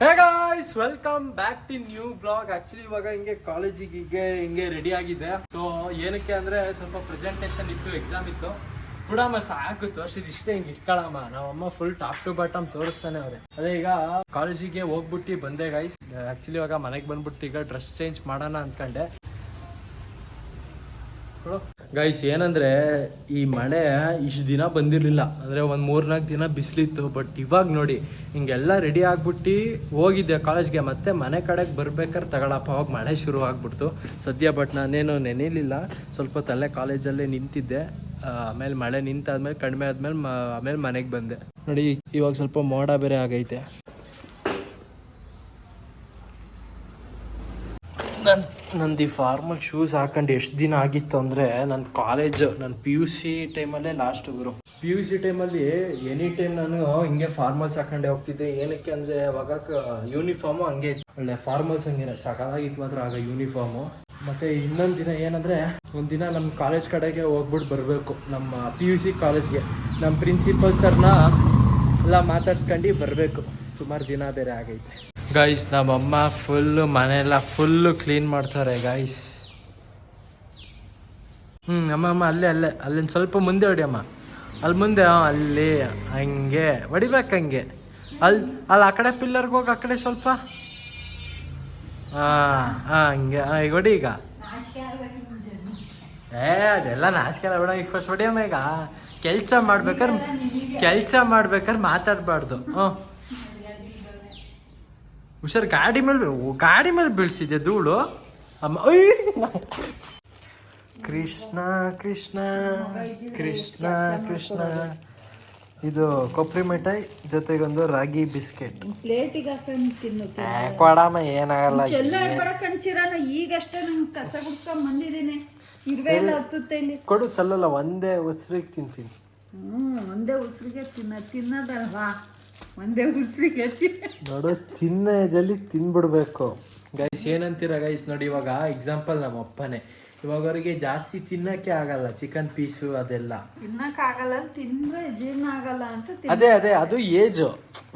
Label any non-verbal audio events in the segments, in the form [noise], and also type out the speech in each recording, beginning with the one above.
Hey guys welcome back to new blog actually ಇವಾಗ ಹಿಂಗೆ ಕಾಲೇಜಿಗೆ ಹಿಂಗೆ ರೆಡಿ ಆಗಿದೆ ಸೊ ಏನಕ್ಕೆ ಅಂದ್ರೆ ಸ್ವಲ್ಪ ಪ್ರೆಸೆಂಟೇಷನ್ ಇತ್ತು ಎಕ್ಸಾಮ್ ಇತ್ತು. ಬಿಡಮ್ಮ ಸಾಕು, ತೋರ್ಸಿದ್ ಇಷ್ಟೇ ಹಿಂಗೆ ಇಟ್ಕೊಳಮ್ಮ. ನಾವಮ್ಮ ಫುಲ್ ಟಾಪ್ ಟು ಬಾಟಮ್ ತೋರಿಸ್ತಾನೆ ಅವ್ರೆ. ಅದೇ ಈಗ ಕಾಲೇಜಿಗೆ ಹೋಗ್ಬಿಟ್ಟು ಬಂದೆ ಗಾಯ್ಸ್ ಆಕ್ಚುಲಿ ಇವಾಗ ಮನೆಗೆ ಬಂದ್ಬಿಟ್ಟು ಈಗ ಡ್ರೆಸ್ ಚೇಂಜ್ ಮಾಡೋಣ ಗೈಸ್ ಏನಂದ್ರೆ ಈ ಮಳೆ ಇಷ್ಟು ದಿನ ಬಂದಿರಲಿಲ್ಲ. ಅಂದರೆ ಒಂದು ಮೂರ್ನಾಲ್ಕು ದಿನ ಬಿಸಿಲಿತ್ತು ಬಟ್ ಇವಾಗ ನೋಡಿ, ಹಿಂಗೆಲ್ಲ ರೆಡಿ ಆಗ್ಬಿಟ್ಟು ಹೋಗಿದ್ದೆ ಕಾಲೇಜ್ಗೆ. ಮತ್ತೆ ಮನೆ ಕಡೆಗೆ ಬರ್ಬೇಕಾದ್ರೆ ತಗೊಳಪ್ಪ, ಅವಾಗ ಮಳೆ ಶುರು ಆಗ್ಬಿಡ್ತು. ಸದ್ಯ ಬಟ್ ನಾನೇನು ನೆನೆಯಲಿಲ್ಲ ಸ್ವಲ್ಪ ತಲೆ ಕಾಲೇಜಲ್ಲೇ ನಿಂತಿದ್ದೆ. ಆಮೇಲೆ ಮಳೆ ನಿಂತಾದ್ಮೇಲೆ, ಕಡಿಮೆ ಆದ್ಮೇಲೆ ಆಮೇಲೆ ಮನೆಗೆ ಬಂದೆ. ನೋಡಿ, ಇವಾಗ ಸ್ವಲ್ಪ ಮೋಡ ಬೇರೆ ಆಗೈತೆ. ನನ್ನ ನಂದು ಈ ಫಾರ್ಮಲ್ ಶೂಸ್ ಹಾಕೊಂಡು ಎಷ್ಟು ದಿನ ಆಗಿತ್ತು ಅಂದರೆ ನನ್ನ ಕಾಲೇಜ್ ನನ್ನ ಪಿ ಯು ಸಿ ಟೈಮಲ್ಲೇ ಲಾಸ್ಟ್ ಗುರು. ಪಿ ಯು ಸಿ ಟೈಮಲ್ಲಿ ಎನಿ ಟೈಮ್ ನಾನು ಹಿಂಗೆ ಫಾರ್ಮಲ್ಸ್ ಹಾಕೊಂಡೆ ಹೋಗ್ತಿದ್ದೆ. ಏನಕ್ಕೆ ಅಂದರೆ ಅವಾಗ ಯೂನಿಫಾರ್ಮು ಹಂಗೆ. ಒಳ್ಳೆ ಫಾರ್ಮಲ್ಸ್ ಹಂಗೆ ಸಕಾಲಾಗಿತ್ತು ಮಾತ್ರ ಆಗ ಯೂನಿಫಾರ್ಮು ಮತ್ತು ಇನ್ನೊಂದು ದಿನ ಏನಂದರೆ ಒಂದು ದಿನ ನಮ್ಮ ಕಾಲೇಜ್ ಕಡೆಗೆ ಹೋಗ್ಬಿಟ್ಟು ಬರಬೇಕು. ನಮ್ಮ ಪಿ ಯು ಸಿ ಕಾಲೇಜ್ಗೆ ನಮ್ಮ ಪ್ರಿನ್ಸಿಪಲ್ ಸರ್ನ ಎಲ್ಲ ಮಾತಾಡ್ಸ್ಕೊಂಡು ಬರಬೇಕು. ಸುಮಾರು ದಿನ ಬೇರೆ ಆಗೈತೆ. ಗೈಸ್ ನಮ್ಮಮ್ಮ ಫುಲ್ಲು ಮನೆಯೆಲ್ಲ ಫುಲ್ಲು ಕ್ಲೀನ್ ಮಾಡ್ತಾರೆ ಗೈಸ್ ಹ್ಞೂ ಅಮ್ಮ ಅಮ್ಮ, ಅಲ್ಲೇ ಅಲ್ಲೇ. ಅಲ್ಲಿಂದ ಸ್ವಲ್ಪ ಮುಂದೆ ಹೊಡಿಯಮ್ಮ ಅಲ್ಲಿ ಮುಂದೆ ಅಲ್ಲಿ, ಹಂಗೆ. ಹೊಡಿಬೇಕು ಹಂಗೆ. ಅಲ್ಲಿ ಅಲ್ಲಿ ಆ ಕಡೆ ಪಿಲ್ಲರ್ಗೆ ಹೋಗಿ, ಆ ಕಡೆ ಸ್ವಲ್ಪ. ಹಾಂ ಹಾಂ ಹಂಗೆ. ಈಗ ಹೊಡಿ ಈಗ. ಏ, ಅದೆಲ್ಲ ನಾಚಿಕೆ ಬೇಡ, ಈಗ ಫಸ್ಟ್ ಹೊಡಿಯಮ್ಮ ಈಗ. ಕೆಲಸ ಮಾಡ್ಬೇಕಾದ್ರೆ ಕೆಲಸ ಮಾಡ್ಬೇಕಾದ್ರೆ ಮಾತಾಡಬಾರ್ದು. ಹ್ಞೂ ಹುಷಾರ್ ಗಾಡಿ ಮೇಲೆ ಗಾಡಿ ಮೇಲೆ ಬೀಳ್ಸಿದ್ಯಾ ಧೂಳು? ಅಮ್ಮ ಅಯ್ಯ್! ಕೃಷ್ಣ ಕೃಷ್ಣ ಕೃಷ್ಣ ಕೃಷ್ಣ. ಇದು ಕೊಬ್ಬರಿ ಮಿಠಾಯಿ ಜೊತೆಗೊಂದು ರಾಗಿ ಬಿಸ್ಕೆಟ್. ಪ್ಲೇಟಿಗೆ ಹಾಕೊಂಡು ತಿನ್ನುತ್ತೆ ಕೊಡಮ್ಮ ಏನಾಗಲ್ಲ. ಕಣ್ಚಿರಲ್ಲ ಈಗಷ್ಟೇ ನಂಗೆ ಕಸ ಗುಡ್ಸ್ಕೊಂಡ್ ಬಂದಿದ್ದೀನಿ. ಇರುವೆ ಎಲ್ಲ ಹತ್ತುತ್ತೆ ಇಲ್ಲಿ. ಕೊಡು ಚಲ್ಲಲ್ಲ ಒಂದೇ ಉಸಿರಿಗೆ ತಿಂತೀನಿ. ಹ್ಮ್ ಒಂದೇ ಉಸಿರಿಗೆ ತಿನ್ನ ತಿನ್ನೋದಲ್ವಾ? ಒಂದೇ ಉಸಿರಿಗೆ ತಿನ್ನ ನೋಡು ತಿನ್ನ ಏಜಲ್ಲಿ ತಿನ್ಬಿಡ್ಬೇಕು. ಗೈಸ್ ಏನಂತೀರ ಗೈಸ್ ನೋಡಿ ಇವಾಗ ಎಕ್ಸಾಂಪಲ್ ನಮ್ಮ ಅಪ್ಪನೇ ಇವಾಗ ಅವರಿಗೆ ಜಾಸ್ತಿ ತಿನ್ನಕ್ಕೆ ಆಗಲ್ಲ ಚಿಕನ್ ಪೀಸು ಅದೆಲ್ಲ. ತಿನ್ನಕ್ಕಾಗಲ್ಲ ತಿಂದ್ರೆ ಜೀರ್ಣ ಆಗಲ್ಲ ಅಂತ ಅದೇ ಅದೇ ಅದು ಏಜ್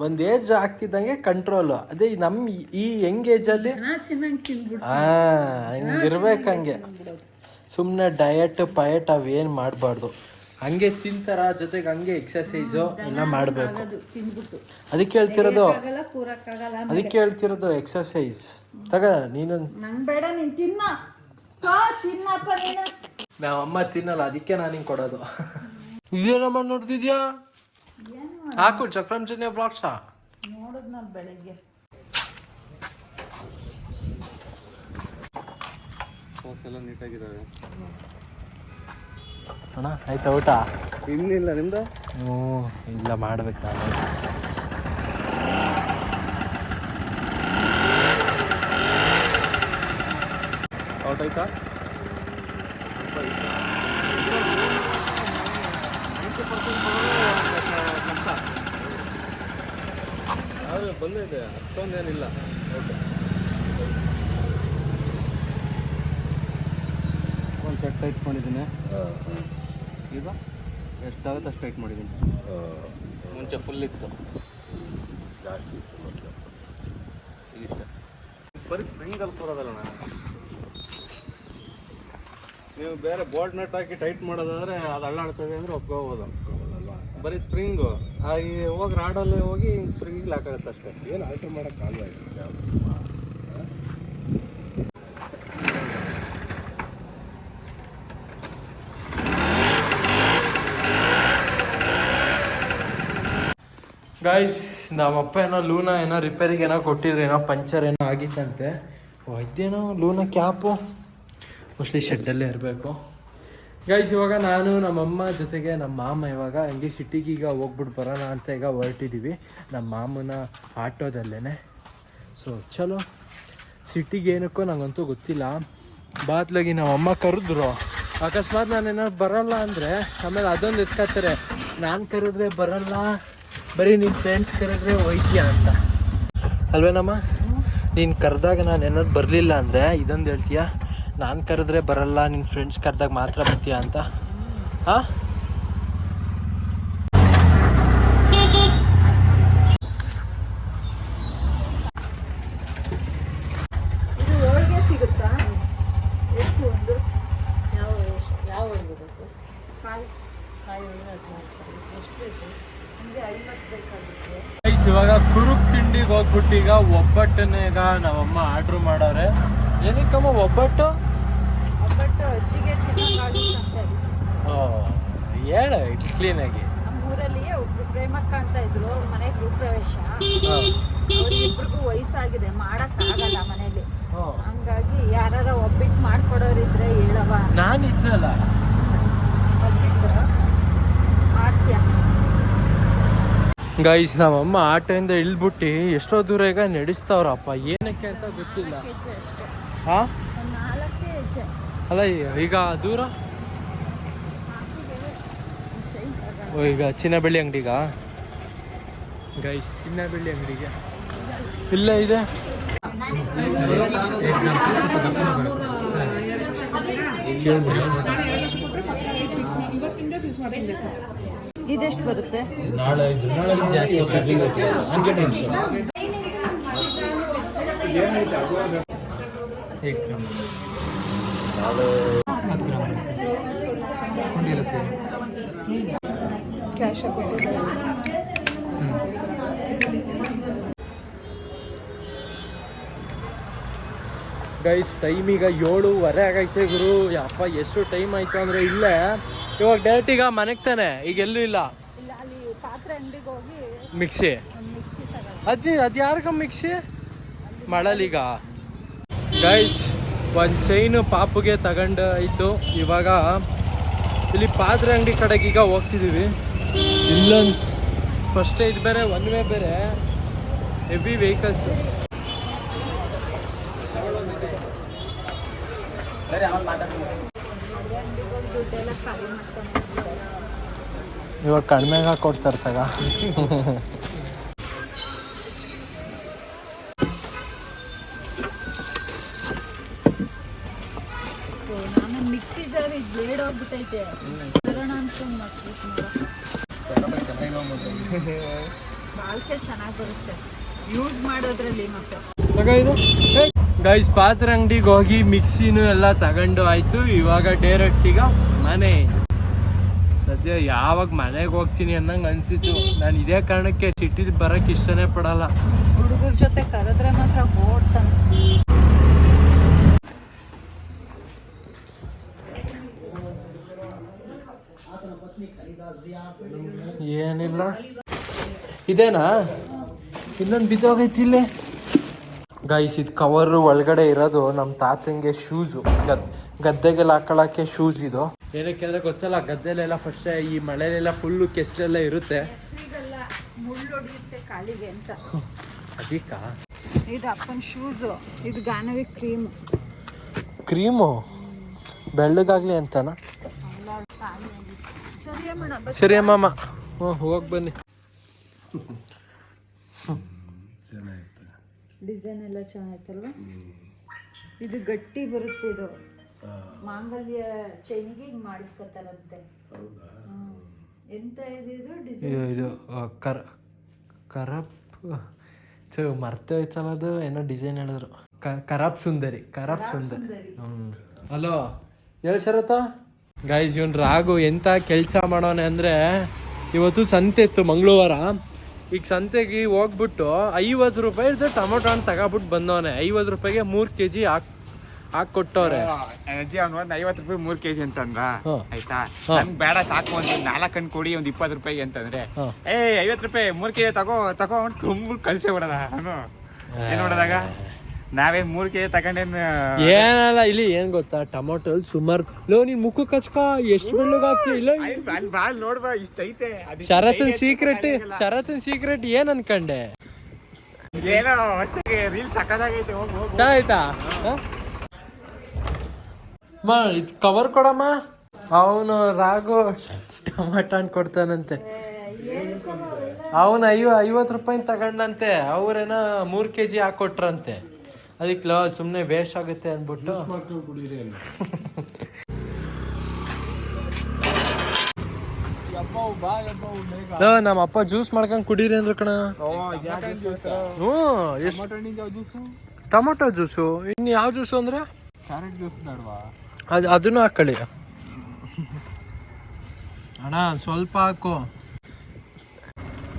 ಒಂದ್ ಏಜ್ ಆಗ್ತಿದ್ದಂಗೆ ಕಂಟ್ರೋಲ್ ಅದೇ ಈ ನಮ್ ಈ ಯಂಗ್ ಏಜ್ ಅಲ್ಲಿ ತಿನ್ನಂಗ್ ತಿನ್ಬಿಡು ಆ ಹಿಂಗಿರ್ಬೇಕು ಹಂಗೆ. ಸುಮ್ಮನೆ ಡಯಟ್ ಪಯಟ್ ಅವೇನ್ ಮಾಡಬಾರ್ದು. ಹಂಗೆ ತಿಂತಾರ ಜೊತೆಗೆ ಹಂಗೆ ಎಕ್ಸಸೈಸು ಎಲ್ಲ ಮಾಡಬೇಕು. ಅದಕ್ಕೆ ಹೇಳ್ತಿರೋದು ಆಗಲ್ಲ ಕೂರಕ್ಕಾಗಲ್ಲ ಅದಕ್ಕೆ ಹೇಳ್ತಿರೋದು ಎಕ್ಸಸೈಸ್ ತಗ ನೀನು ನಂಗ್ ಬೇಡ ನೀನ್ ತಿನ್ನ. ಕಾ, ತಿನ್ನಪ್ಪ ನೀನು. ನಾವು ಅಮ್ಮ ತಿನ್ನಲ್ಲ ಅದಕ್ಕೆ ನಾನು ಹಿಂಗೆ ಕೊಡೋದು. ಇದೇನಮ್ಮ ನೋಡ್ತಿದ್ಯಾ? ಹಾಕು ಬೆಳಗ್ಗೆ. ಓಕೆಲ್ಲ ನೋಡಿದ್ನಲ್ಲ ಬೆಳಿಗ್ಗೆ ಅಣ್ಣ ಆಯ್ತಾ ಊಟ? ಇನ್ನಿಲ್ಲ ನಿಮ್ದು? ಹ್ಞೂ ಇಲ್ಲ ಮಾಡ್ಬೇಕು ನಾನು. ಔಟ್ ಆಯ್ತಾ? ಅದು ಬಂದಿದೆ ಅಷ್ಟೊಂದೇನಿಲ್ಲ. ಓಕೆ ಒಂದು ಸೆಟ್ ಟೈಟ್ ಮಾಡಿದ್ದೀನಿ. ಈಗ ಎಷ್ಟಾಗುತ್ತೆ ಅಷ್ಟು ಟೈಟ್ ಮಾಡಿದ್ದೀನಿ. ಮುಂಚೆ ಫುಲ್ ಇತ್ತು. ಜಾಸ್ತಿ ಇತ್ತು ಮೊದಲು. ಇಷ್ಟ. ಬರೀ ಸ್ಪ್ರಿಂಗಲ್ಲಿ ಕೂರೋದಲ್ಲ ನೀವು ಬೇರೆ ಬೋಲ್ಟ್ ನಟ್ ಹಾಕಿ ಟೈಟ್ ಮಾಡೋದಾದ್ರೆ ಅದು ಅಳ್ಳಾಡ್ತದೆ ಅಂದರೆ ಒಪ್ಕೋಬೋದು. ಬರೀ ಸ್ಪ್ರಿಂಗು ಹಾಗೆ ಹೋಗಿ ರಾಡಲ್ಲಿ ಹೋಗಿ ಸ್ಪ್ರಿಂಗಿಗೆ ಹಾಕಾಗುತ್ತೆ ಅಷ್ಟೇ. ಏನು ಆಲ್ಟ್ರ್ ಮಾಡೋಕ್ಕಾಗಲ್ಲ ಗಾಯ್ಸ್ ನಮ್ಮ ಅಪ್ಪ ಏನೋ ಲೂನ ಏನೋ ರಿಪೇರಿಗೆ ಏನೋ ಕೊಟ್ಟಿದ್ರು, ಏನೋ ಪಂಚರ್ ಏನೋ ಆಗಿತ್ತಂತೆ. ಇದೇನೋ ಲೂನ ಕ್ಯಾಪು ಮೋಸ್ಟ್ಲಿ ಶೆಡ್ಡಲ್ಲೇ ಇರಬೇಕು. ಗಾಯ್ಸ್ ಇವಾಗ ನಾನು ನಮ್ಮಮ್ಮ ಜೊತೆಗೆ ನಮ್ಮ ಮಾಮ ಇವಾಗ ಹಂಗೆ ಸಿಟಿಗೆ ಈಗ ಹೋಗ್ಬಿಟ್ಟು ಬರೋಣ ಅಂತ ಈಗ ಹೊರಟಿದ್ದೀವಿ ನಮ್ಮ ಮಾಮನ ಆಟೋದಲ್ಲೇ ಸೊ ಚಲೋ. ಸಿಟಿಗೆ ಏನಕ್ಕೋ ನನಗಂತೂ ಗೊತ್ತಿಲ್ಲ. ಬಾತ್ಲಾಗಿ ನಮ್ಮ ಅಮ್ಮ ಕರೆದ್ರು. ಅಕಸ್ಮಾತ್ ನಾನು ಏನಾದ್ರು ಬರಲ್ಲ ಅಂದರೆ ಆಮೇಲೆ ಅದೊಂದು ಎತ್ಕೋತಾರೆ. ನಾನು ಕರೆದ್ರೆ ಬರಲ್ಲ. ಬರೀ ನಿನ್ನ ಫ್ರೆಂಡ್ಸ್ ಕರೆದ್ರೆ ಹೋಯ್ತೀಯ ಅಂತ. ಅಲ್ವೇನಮ್ಮ ನೀನು ಕರೆದಾಗ ನಾನು ಏನಾದ್ರು ಬರಲಿಲ್ಲ ಅಂದರೆ ಇದೊಂದು ಹೇಳ್ತೀಯ? ನಾನು ಕರೆದ್ರೆ ಬರಲ್ಲ ನಿನ್ನ ಫ್ರೆಂಡ್ಸ್ ಕರೆದಾಗ ಮಾತ್ರ ಬರ್ತೀಯ ಅಂತ? ಹಾಂ? ಗೈಸ್ ಇವಾಗ ಕುರುಕ್ ತಿಂಡಿಗೆ ಹೋಗ್ಬಿಟ್ಟು ಈಗ ಒಬ್ಬಟ್ಟನೇಗ ಈಗ ನಮ್ಮಮ್ಮ ಆರ್ಡ್ರ್ ಮಾಡವ್ರೆ. ಏನಕ್ಕಮ್ಮ ಒಬ್ಬಟ್ಟು? ಒಬ್ಬಟ್ಟು ಅಜ್ಜಿಗೆ ಹೇಳ ಕ್ಲೀನಾಗಿ ಕ್ಲೀನ್ ಒಬ್ರು ಪ್ರೇಮಕ್ಕ ಅಂತ ಇದ್ರು ಮನೆ ಗೃಹ ಪ್ರವೇಶ ಅವ್ರಿಬ್ರಿಗೂ ವಯಸ್ಸಾಗಿದೆ ಮಾಡಕ್ಕಾಗಲ್ಲ ಮನೇಲಿ. ಹಂಗಾಗಿ ಯಾರು ಒಬ್ಬಿಟ್ಟು ಮಾಡ್ಕೊಡೋರಿದ್ರೆ ಹೇಳವ ನಾನು ಇದ್ನಲ್ಲ ಒಬ್ಬಿಟ್ಟು ಮಾಡ್ತೀಯ ಗೈಸ್ ನಮ್ಮಮ್ಮ ಆಟೋಯಿಂದ ಇಳ್ಬಿಟ್ಟು ಎಷ್ಟೋ ದೂರ ಈಗ ನಡೆಸ್ತಾವ್ರಪ್ಪ. ಏನಕ್ಕೆ ಅಂತ ಗೊತ್ತಿಲ್ಲ. ಹಾ? ಅಲ್ಲ, ಈಗ ದೂರ? ಓ, ಈಗ ಚಿನ್ನ ಬೆಳ್ಳಿ ಅಂಗಡಿಗ ಗೈಸ್ ಚಿನ್ನ ಬೆಳ್ಳಿ ಅಂಗಡಿಗೆ ಇಲ್ಲ ಇದೆ. ಇದೆಷ್ಟು ಬರುತ್ತೆ? ಕ್ಯಾಶ ಗೈಸ್ ಟೈಮ್ ಈಗ ಏಳುವರೆ ಆಗೈತೆ ಗುರು. ಅಪ್ಪ ಎಷ್ಟು ಟೈಮ್ ಆಯ್ತು ಅಂದ್ರೆ ಇಲ್ಲೇ ಇವಾಗ ಡೈರೆಕ್ಟ್ ಈಗ ಮನೆಗೆ ತಾನೆ ಈಗ ಎಲ್ಲೂ ಇಲ್ಲ? ಇಲ್ಲ ಅಲ್ಲಿ ಪಾತ್ರೆ ಅಂಗಡಿಗೆ ಹೋಗಿ ಮಿಕ್ಸಿ? ಅದ್ ಮಿಕ್ಸಿ ಅದ್ ಅದು ಯಾರಿಗ ಮಿಕ್ಸಿ? ಮಳಲೀಗ. ಗೈಸ್ ಒಂದು ಚೈನು ಪಾಪುಗೆ ತಗೊಂಡು ಇದ್ದು ಇವಾಗ ಇಲ್ಲಿ ಪಾತ್ರೆ ಅಂಗಡಿ ಕಡೆಗೆ ಈಗ ಹೋಗ್ತಿದ್ದೀವಿ ಇಲ್ಲೊಂದು ಫಸ್ಟ್ ಇದು ಬೇರೆ ಒನ್ ವೇ ಬೇರೆ ಹೆವಿ ವೆಹಿಕಲ್ಸ್ ಅದೇ ಅಂಗಡಿಗೆ ಹೋಗಿ ದುಡ್ಡೆಲ್ಲ ಖಾಲಿ ಮಾಡ್ಕೊಂಡು ಇವಾಗ ಕಡಿಮೆಗ ಕೊಡ್ತಾರೆ ತಗ ನಾನು ಮಿಕ್ಸಿ ಜಾರ್ ಇದು ಬ್ಲೇಡ್ ಹೋಗ್ಬಿಟ್ಟೈತೆ ತರೋಣ ಅನ್ಕೊಂಡು ಮಾಡ್ಬಿಟ್ಟು ಬಾಳ್ಕೆ ಚೆನ್ನಾಗಿ ಬರುತ್ತೆ. ಯೂಸ್ ಮಾಡೋದ್ರಲ್ಲಿ ಮತ್ತೆ. ತಗ ಇದು. ಗೈಸ್ ಪಾತ್ರ ಅಂಗಡಿಗೆ ಹೋಗಿ ಮಿಕ್ಸಿನೂ ಎಲ್ಲ ತಗೊಂಡು ಆಯ್ತು. ಇವಾಗ ಡೈರೆಕ್ಟ್ ಈಗ ಮನೆ. ಸದ್ಯ ಯಾವಾಗ ಮನೆಗೆ ಹೋಗ್ತೀನಿ ಅನ್ನಂಗೆ ಅನ್ಸಿತ್ತು. ನಾನು ಇದೇ ಕಾರಣಕ್ಕೆ ಸಿಟಿಲಿ ಬರಕ್ಕೆ ಇಷ್ಟನೇ ಪಡಲ್ಲ. ಹುಡುಗರ ಜೊತೆ ಕರೆದ್ರೆ ಮಾತ್ರ ಓಡ್ತಾನೆ ಏನಿಲ್ಲ. ಇದೇನಾ? ಇನ್ನೊಂದು ಬಿದ್ದೋಗೈತಿ ಇಲ್ಲೇ? ಗೈಸ್ ಇದು ಕವರ್ ಒಳಗಡೆ ಇರೋದು ನಮ್ಮ ತಾತಂಗೆ ಶೂಸು ಗದ್ ಗದ್ದೆಗೆಲ್ಲ ಹಾಕೊಳ್ಳೋಕ್ಕೆ ಶೂಸ್ ಇದು. ಏನಕ್ಕೆ ಅಂದ್ರೆ ಗೊತ್ತಲ್ಲ ಗದ್ದೆಲೆಲ್ಲ ಫಸ್ಟ್ ಈ ಮಳೆಲೆಲ್ಲ ಫುಲ್ಲು ಕೆಸ್ಟೆಲ್ಲ ಇರುತ್ತೆ. ಕಾಲಿಗೆ ಅಂತ. [laughs] ಅದಕ್ಕ ಇದು ಅಪ್ಪನ ಶೂಸು ಇದು ಗಾನವಿ ಕ್ರೀಮ್ ಕ್ರೀಮು ಬೆಳ್ಳಗಾಗ್ಲಿ ಅಂತನ? ಸರಿ ಅಮ್ಮ ಸರಿ ಅಮ್ಮಮ್ಮ ಹ್ಞೂ ಹೋಗಿ ಬನ್ನಿ. ಡಿಸೈನ್ ಎಲ್ಲ ಚೆನ್ನಾಗಿತ್ತಲ್ವಾ? ಇದು ಗಟ್ಟಿ ಬರುತ್ತೆ ಇದು. ಮಾಂಗಲ್ಯ ಚೈನಿಗೆ ಹಿಂಗೆ ಮಾಡಿಸ್ಕೊತಾರಂತೆ. ಎಂತ ಇದು ಇದು ಕರ ಕರಪ್ ಸೊ ಮರ್ತೆ ಹೋಯ್ತಲ್ಲ ಅದು ಏನೋ ಡಿಸೈನ್ ಹೇಳಿದ್ರು. ಕ- ಕರಾಪ್ ಸುಂದರಿ ಕರಾಪ್ ಸುಂದರಿ. ಹ್ಞೂ ಹಲೋ ಹೇಳಿ ಶರತ. ಗೈಸ್ ಇವನ್ ರಾಗು ಎಂಥ ಕೆಲಸ ಮಾಡೋನೆ ಅಂದರೆ ಇವತ್ತು ಸಂತೆ ಇತ್ತು ಮಂಗಳವಾರ. ಈಗ ಸಂತೆಗೆ ಹೋಗ್ಬಿಟ್ಟು ಐವತ್ತು ರೂಪಾಯಿ ಟೊಮೊಟೊ ಹಣ್ಣು ತಗೊಬಿಟ್ಟು ಬಂದವನೆ. ಐವತ್ತು ರೂಪಾಯಿಗೆ ಮೂರು ಕೆ ಜಿ ಹಾಕ್ ಹಾಕ್ ಕೊಟ್ಟವ್ರೆ. ಅಜ್ಜಿ ಅವ್ನು ಒಂದು ಐವತ್ತು ರೂಪಾಯಿ ಮೂರ್ ಕೆಜಿ ಜಿ ಅಂತಂದ್ರ ಆಯ್ತಾ. ನನ್ಗೆ ಬೇಡ ಸಾಕು ಒಂದು ನಾಲ್ಕು ಹಣ್ಣು ಕೊಡಿ ಒಂದು ಇಪ್ಪತ್ತು ರೂಪಾಯಿ ಅಂತಂದ್ರೆ. ಏ ಐವತ್ತು ರೂಪಾಯಿ ಮೂರ್ ಕೆಜಿ ತಗೋ ತಗೋ ಅವ್ನು ತುಂಬ ಕಳ್ಸೇ ಬಿಡದ ಅವನು. ಏನ್ ನೋಡದಾಗ? ನಾವೇನ್ ಮೂರ್ ಕೆಜಿ ತಗೊಂಡೇನು ಏನಲ್ಲ ಇಲ್ಲಿ ಏನ್ ಗೊತ್ತಾ? ಟೊಮೊಟೊ ಸುಮಾರು ಲೋ ನೀನ್ ಮುಖಕ್ಕೆ ಹಚ್ಕ ಎಷ್ಟು ಬೆಳ್ಳಗ್ ಹಾಕ್ತಿ? ಇಲ್ಲ ಅಲ್ಲಿ ಬಾ ಅಲ್ಲಿ ನೋಡ್ಬಾ ಇಷ್ಟ ಐತೆ. ಶರತ್ನ ಸೀಕ್ರೆಟ್ ಶರತ್ನ ಸೀಕ್ರೆಟ್ ಏನ್ ಅನ್ಕಂಡೆ? ಏನೋ ಅಷ್ಟೇ ರೀಲ್ಸ್ ಸಕ್ಕದಾಗೈತೆ ಹೋಗ್ ಹೋಗ್ ಚಾ ಆಯ್ತಾ? ಮಾ ಇದು ಕವರ್ ಕೊಡಮ್ಮ. ಅವನು ರಾಗು ಟಮಾಟ ಹಣ್ಣು ಕೊಡ್ತಾನಂತೆ. ಅವನು ಐವ ಐವತ್ತು ರೂಪಾಯಿ ತಗೊಂಡಂತೆ. ಅವ್ರೇನೋ ಮೂರು ಕೆ ಜಿ ಹಾಕೊಟ್ರಂತೆ. ಅದಕ್ಕೆ ಲೋ ಸುಮ್ಮನೆ ವೇಸ್ಟ್ ಆಗುತ್ತೆ ಅಂದ್ಬಿಟ್ಟು. ನಮ್ಮ ಅಪ್ಪ ಜ್ಯೂಸ್ ಮಾಡ್ಕೊಂಡು ಕುಡೀರಿ ಅಂದ್ರು ಕಣ. ಹ್ಞೂ ಎಷ್ಟು ಟೊಮೊಟೊ ಜ್ಯೂಸು ಇನ್ನು ಯಾವ ಜ್ಯೂಸು ಅಂದ್ರೆ? ಕ್ಯಾರೆಟ್ ಜ್ಯೂಸ್ ಬೇಡವಾ ಅದು ಅದನ್ನು ಹಾಕೊಳ್ಳಿ. ಅಣ್ಣ ಸ್ವಲ್ಪ ಹಾಕು.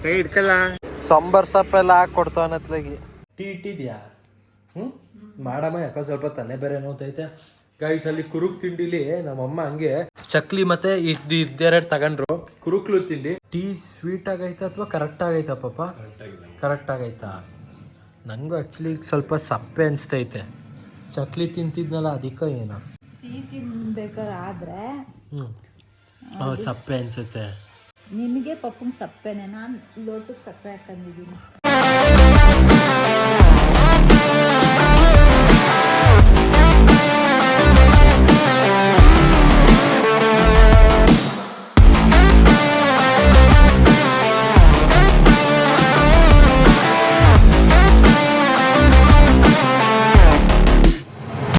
ಕೈ ಇಟ್ಕಲ್ಲ ಸಾಂಬಾರ್ ಸೊಪ್ಪೆಲ್ಲ ಹಾಕಿ ಕೊಡ್ತಾವನತ್ಲಾಗಿ ಟೀ ಇಟ್ಟಿದ್ಯಾ ಹ್ಞೂ ಮಾಡಮ್ಮ ಯಾಕೋ ಸ್ವಲ್ಪ ತಲೆ ಬೇರೆ ನೋತೈತೆ. ಗೈಸ್ ಅಲ್ಲಿ ಕುರುಕ್ ತಿಂಡಿಲಿ ನಮ್ಮಮ್ಮ ಹಂಗೆ ಚಕ್ಲಿ ಮತ್ತೆ ಇದ್ ಇದ್ದೆರಡು ತಗೊಂಡ್ರು. ಕುರುಕ್ಲು ತಿಂಡಿ. ಟೀ ಸ್ವೀಟ್ ಆಗೈತಾ ಅಥವಾ ಕರೆಕ್ಟ್ ಆಗೈತಾ ಪಾಪ? ಕರೆಕ್ಟ್ ಆಗೈತಾ? ನಂಗೂ ಆ್ಯಕ್ಚುಲಿ ಸ್ವಲ್ಪ ಸಪ್ಪೆ ಅನಿಸ್ತೈತೆ. ಚಕ್ಲಿ ತಿಂತಿದ್ನಲ್ಲ ಅದಕ್ಕೆ ಏನೋ. ಸಿಹಿ ತಿನ್ಬೇಕಾದ್ರೆ ಆದ್ರೆ ಸಪ್ಪೆ ಅನ್ಸುತ್ತೆ. ನಿನಗೆ ಪಪ್ಪಂಗೆ ಸಪ್ಪೆನೆ. ನಾನು ಲೋಟಕ್ಕೆ ಸಪ್ಪೆ ಹಾಕೊಂಡಿದ್ದೀನಿ